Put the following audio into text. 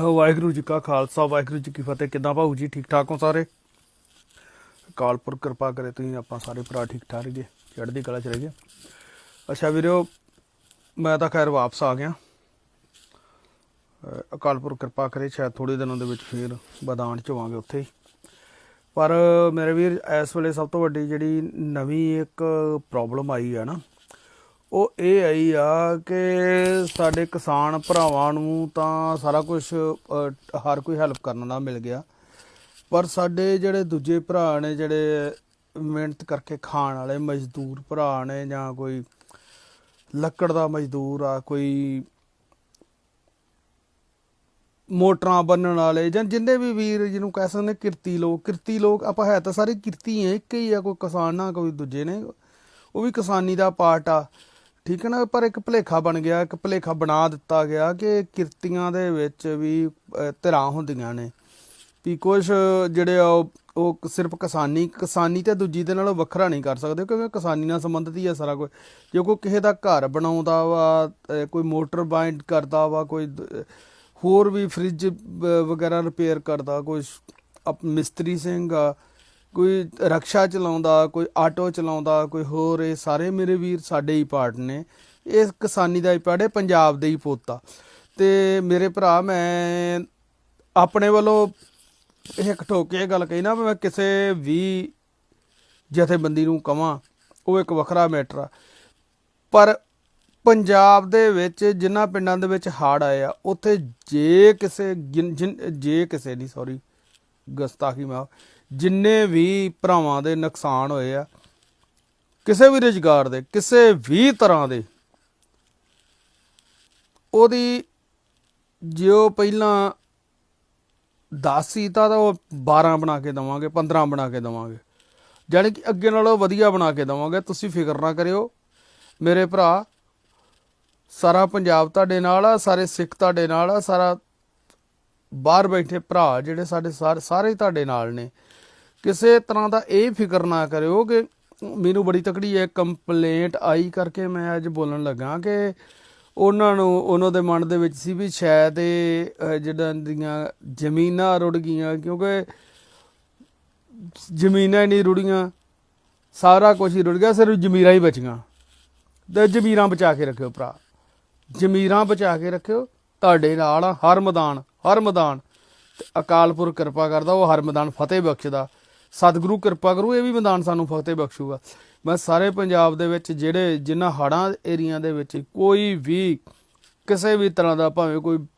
ਵਾਹਿਗੁਰੂ ਜੀ ਕਾ ਖਾਲਸਾ, ਵਾਹਿਗੁਰੂ ਜੀ ਕੀ ਫਤਿਹ। ਕਿੱਦਾਂ ਭਾਊ ਜੀ? ਠੀਕ ਠਾਕ ਹੋ ਸਾਰੇ? ਕਾਲਪੁਰ ਕਿਰਪਾ ਕਰੇ ਤੁਸੀਂ, ਆਪਾਂ ਸਾਰੇ ਭਰਾ ਠੀਕ ਠਾਕ ਰਹੀਏ ਚੜ੍ਹਦੀ ਕਲਾ ਚ ਰਹੀਏ। ਅੱਛਾ ਵੀਰੋ, ਮੈਂ ਤਾਂ ਖੈਰ ਵਾਪਸ ਆ ਗਿਆ। ਅਹ ਅਕਾਲਪੁਰ ਕਿਰਪਾ ਕਰੇ, ਸ਼ਾਇਦ ਥੋੜੇ ਦਿਨਾਂ ਦੇ ਵਿੱਚ ਫੇਰ ਬਦਾਨ ਚ ਹੋਵਾਂਗੇ ਉੱਥੇ ਹੀ। ਪਰ ਮੇਰੇ ਵੀਰ, ਇਸ ਵੇਲੇ ਸਭ ਤੋਂ ਵੱਡੀ ਜਿਹੜੀ ਨਵੀਂ ਇੱਕ ਪ੍ਰੋਬਲਮ ਆਈ ਹੈ ਨਾ ਉਹ ਇਹ ਆਈ ਆ ਕਿ ਸਾਡੇ ਕਿਸਾਨ ਭਰਾਵਾਂ ਨੂੰ ਤਾਂ ਸਾਰਾ ਕੁਝ ਹਰ ਕੋਈ ਹੈਲਪ ਕਰਨ ਨਾਲ ਮਿਲ ਗਿਆ। ਪਰ ਸਾਡੇ ਜਿਹੜੇ ਦੂਜੇ ਭਰਾ ਨੇ, ਜਿਹੜੇ ਮਿਹਨਤ ਕਰਕੇ ਖਾਣ ਵਾਲੇ ਮਜ਼ਦੂਰ ਭਰਾ ਨੇ ਜਾਂ ਕੋਈ ਲੱਕੜ ਦਾ ਮਜ਼ਦੂਰ ਆ, ਕੋਈ ਮੋਟਰਾਂ ਬੰਨਣ ਵਾਲੇ ਜਾਂ ਜਿੰਨੇ ਵੀ ਵੀਰ ਜਿਹਨੂੰ ਕਹਿ ਸਕਦੇ ਕਿਰਤੀ ਲੋਕ ਕਿਰਤੀ ਲੋਕ ਆਪਾਂ ਹੈ ਤਾਂ ਸਾਰੇ ਕਿਰਤੀ ਹੈ ਇੱਕ ਹੀ ਆ, ਕੋਈ ਕਿਸਾਨ ਨਾ ਕੋਈ ਦੂਜੇ ਨੇ। ਉਹ ਵੀ ਕਿਸਾਨੀ ਦਾ ਪਾਰਟ ਆ। ਠੀਕ ਹੈ ਨਾ, ਪਰ ਇੱਕ ਭਲੇਖਾ ਬਣ ਗਿਆ, ਇੱਕ ਭਲੇਖਾ ਬਣਾ ਦਿੱਤਾ ਗਿਆ ਕਿ ਕਿਰਤੀਆਂ ਦੇ ਵਿੱਚ ਵੀ ਧਿਰਾਂ ਹੁੰਦੀਆਂ ਨੇ। ਵੀ ਕੁਝ ਜਿਹੜੇ ਆ, ਉਹ ਸਿਰਫ ਕਿਸਾਨੀ ਕਿਸਾਨੀ ਤੇ ਦੂਜੀ ਦੇ ਨਾਲੋਂ ਵੱਖਰਾ ਨਹੀਂ ਕਰ ਸਕਦੇ, ਕਿਉਂਕਿ ਕਿਸਾਨੀ ਨਾਲ ਸੰਬੰਧਿਤ ਹੀ ਆ ਸਾਰਾ ਕੁਝ ਜੇ ਕੋਈ ਕਿਸੇ ਦਾ ਘਰ ਬਣਾਉਂਦਾ ਵਾ ਕੋਈ ਮੋਟਰ ਬਾਈਂਡ ਕਰਦਾ ਵਾ, ਕੋਈ ਹੋਰ ਵੀ ਫ੍ਰਿਜ ਵਗੈਰਾ ਰਿਪੇਅਰ ਕਰਦਾ ਕੋਈ ਅਪ- ਮਿਸਤਰੀ ਸਿੰਘ ਆ ਕੋਈ ਰਕਸ਼ਾ ਚਲਾਉਂਦਾ, ਕੋਈ ਆਟੋ ਚਲਾਉਂਦਾ, ਕੋਈ ਹੋਰ, ਇਹ ਸਾਰੇ ਮੇਰੇ ਵੀਰ ਸਾਡੇ ਹੀ ਪਾਰਟ ਨੇ। ਇਹ ਕਿਸਾਨੀ ਦਾ ਹੀ ਪਾਰਟ ਹੈ, ਪੰਜਾਬ ਦੇ ਹੀ ਪੋਤਾ। ਤੇ ਮੇਰੇ ਭਰਾ, ਮੈਂ ਆਪਣੇ ਵੱਲੋਂ ਇਹ ਇੱਕ ਠੋਕ ਕੇ ਇਹ ਗੱਲ ਕਹੀ ਨਾ ਵੀ ਮੈਂ ਕਿਸੇ ਵੀ ਜਥੇਬੰਦੀ ਨੂੰ ਕਵਾਂ, ਉਹ ਇੱਕ ਵੱਖਰਾ ਮੈਟਰ ਆ। ਪਰ ਪੰਜਾਬ ਦੇ ਵਿੱਚ ਜਿਨ੍ਹਾਂ ਪਿੰਡਾਂ ਦੇ ਵਿੱਚ ਹੜ੍ਹ ਆਏ ਆ, ਉੱਥੇ ਜੇ ਕਿਸੇ ਗਿਨ- ਜਿਨ- ਜੇ ਕਿਸੇ ਨਹੀਂ ਸੌਰੀ ਗਸਤਾਖੀ ਮਾ ਜਿੰਨੇ ਵੀ ਭਰਾਵਾਂ ਦੇ ਨੁਕਸਾਨ ਹੋਏ ਆ, ਕਿਸੇ ਵੀ ਰੁਜ਼ਗਾਰ ਦੇ, ਕਿਸੇ ਵੀ ਤਰ੍ਹਾਂ ਦੇ, ਉਹਦੀ ਜਿਉ ਪਹਿਲਾਂ 10 ਸੀ ਤਾਂ ਉਹ 12 ਬਣਾ ਕੇ ਦਵਾਂਗੇ 15 ਬਣਾ ਕੇ ਦਵਾਂਗੇ। ਜਾਣੀ ਕਿ ਅੱਗੇ ਨਾਲੋਂ ਵਧੀਆ ਬਣਾ ਕੇ ਦਵਾਂਗੇ, ਤੁਸੀਂ ਫਿਕਰ ਨਾ ਕਰਿਓ। ਮੇਰੇ ਭਰਾ, ਸਾਰਾ ਪੰਜਾਬ ਤੁਹਾਡੇ ਨਾਲ ਆ, ਸਾਰੇ ਸਿੱਖ ਤੁਹਾਡੇ ਨਾਲ ਆ, ਸਾਰਾ ਬਾਹਰ ਬੈਠੇ ਭਰਾ ਜਿਹੜੇ ਸਾਡੇ ਸਾਰੇ ਸਾਰੇ ਤੁਹਾਡੇ ਨਾਲ ਨੇ। ਕਿਸੇ ਤਰ੍ਹਾਂ ਦਾ ਇਹ ਫਿਕਰ ਨਾ ਕਰਿਓ ਕਿ ਮੈਨੂੰ ਬੜੀ ਤਕੜੀ ਹੈ ਕੰਪਲੇਂਟ ਆਈ ਕਰਕੇ ਮੈਂ ਅੱਜ ਬੋਲਣ ਲੱਗਾ ਕਿ ਉਹਨਾਂ ਨੂੰ ਉਹਨਾਂ ਦੇ ਮਨ ਦੇ ਵਿੱਚ ਸੀ ਵੀ ਸ਼ਾਇਦ ਇਹ ਅਹ, ਦੀਆਂ ਜ਼ਮੀਨਾਂ ਰੁੜ ਗਈਆਂ ਕਿਉਂਕਿ ਜ਼ਮੀਨਾਂ ਹੀ ਨਹੀਂ ਰੁੜੀਆਂ ਸਾਰਾ ਕੁਝ ਹੀ ਰੁੜ ਗਿਆ ਸਿਰਫ ਜ਼ਮੀਰਾਂ ਹੀ ਬਚੀਆਂ। ਤੇ ਜ਼ਮੀਰਾਂ ਬਚਾ ਕੇ ਰੱਖਿਓ ਭਰਾ। ਜ਼ਮੀਰਾਂ ਬਚਾ ਕੇ ਰੱਖਿਓ ਤੁਹਾਡੇ ਨਾਲ ਆ ਹਰ ਮੈਦਾਨ ਹਰ ਮੈਦਾਨ। ਤੇ ਅਕਾਲਪੁਰ ਕਿਰਪਾ ਕਰਦਾ ਉਹ ਹਰ ਮੈਦਾਨ ਫਤਿਹ ਬਖਸ਼ਦਾ। ਸਤਿਗੁਰੂ ਕਿਰਪਾ ਕਰੂ, ਇਹ ਵੀ ਮੈਦਾਨ ਸਾਨੂੰ ਫਤਿਹ ਬਖਸ਼ੂਗਾ। ਮੈਂ ਸਾਰੇ ਪੰਜਾਬ ਦੇ ਵਿੱਚ ਜਿਹੜੇ ਜਿਨ੍ਹਾਂ ਹੜਾਂ ਏਰੀਆ ਦੇ ਵਿੱਚ ਕੋਈ ਵੀ ਕਿਸੇ ਵੀ ਤਰ੍ਹਾਂ ਦਾ ਭਾਵੇਂ ਕੋਈ